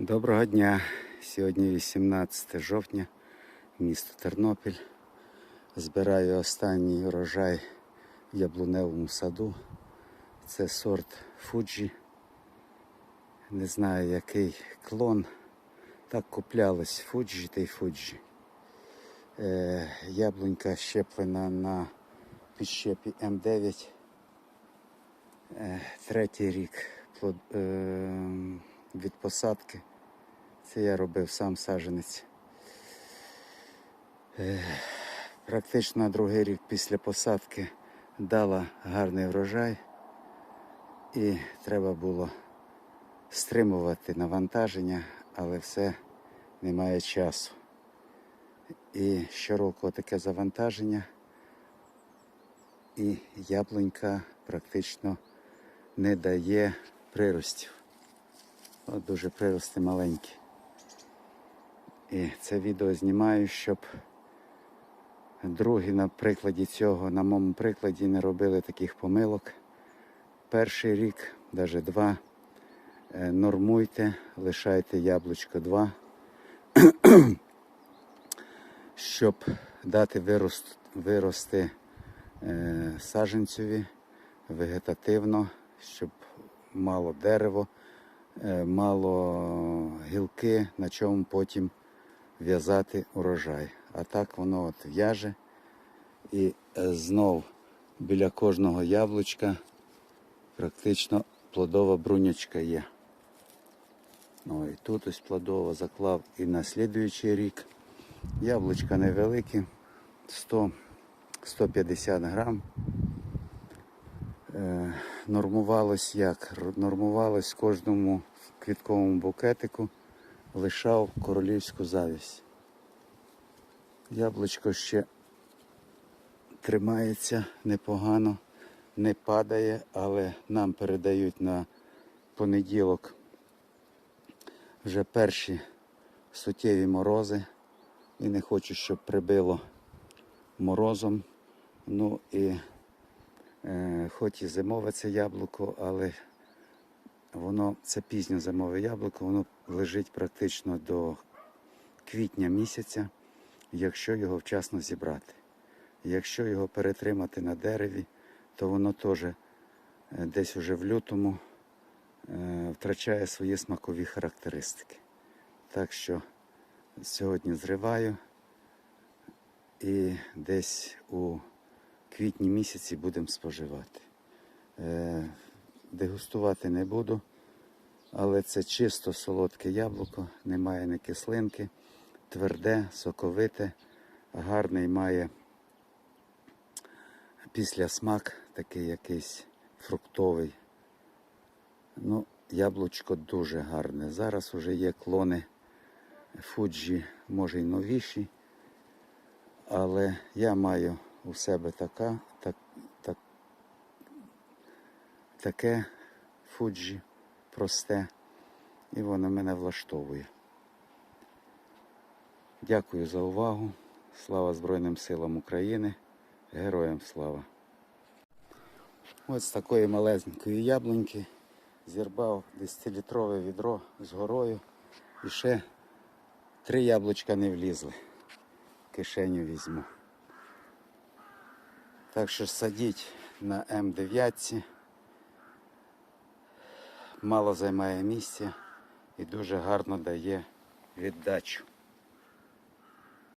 Доброго дня. Сьогодні 18 жовтня, місто Тернопіль. Збираю останній урожай в яблуневому саду. Це сорт Фуджі. Не знаю який клон. Так куплялось Фуджі та й Фуджі. Е, яблунька щеплена на підщепі М9. Е, третій рік плод- е, від посадки. Це я робив сам саджанець. Е, Практично другий рік після посадки дала гарний врожай і треба було стримувати навантаження, але все немає часу. І щороку таке завантаження, і яблунька практично не дає приростів. От дуже прирости маленькі. І це відео знімаю, щоб другі на прикладі цього, на моєму прикладі, не робили таких помилок. Перший рік, навіть два, е, нормуйте, лишайте яблучко два, щоб дати вирост, вирости е, саджанцеві вегетативно, щоб мало дерево, е, мало гілки, на чому потім в'язати урожай. А так воно от в'яже. І е, знов біля кожного яблучка практично плодова брунячка є. Ну і тут ось плодово заклав і на слідуючий рік. Яблучка невеликі, 100-150 грам. Е, нормувалось як? Нормувалось кожному квітковому букетику лишав королівську завість. Яблучко ще тримається непогано, не падає, але нам передають на понеділок вже перші суттєві морози. І не хочу, щоб прибило морозом. Ну і Е, хоч і зимове це яблуко, але воно це пізньо зимове яблуко, воно лежить практично до квітня місяця, якщо його вчасно зібрати. Якщо його перетримати на дереві, то воно теж е, десь уже в лютому е, втрачає свої смакові характеристики. Так що сьогодні зриваю і десь у квітні місяці будемо споживати. Дегустувати не буду, але це чисто солодке яблуко, немає ні кислинки, тверде, соковите, гарний має після смак такий якийсь фруктовий. Ну, яблучко дуже гарне. Зараз вже є клони Фуджі, може й новіші, але я маю у себе така, так, так, таке фуджі просте, і воно мене влаштовує. Дякую за увагу. Слава Збройним силам України. Героям слава. Ось з такої малесенької яблуньки зірбав 10-літрове відро з горою і ще три яблучка не влізли. Кишеню візьму. Так що садіть на М9. Мало займає місця і дуже гарно дає віддачу.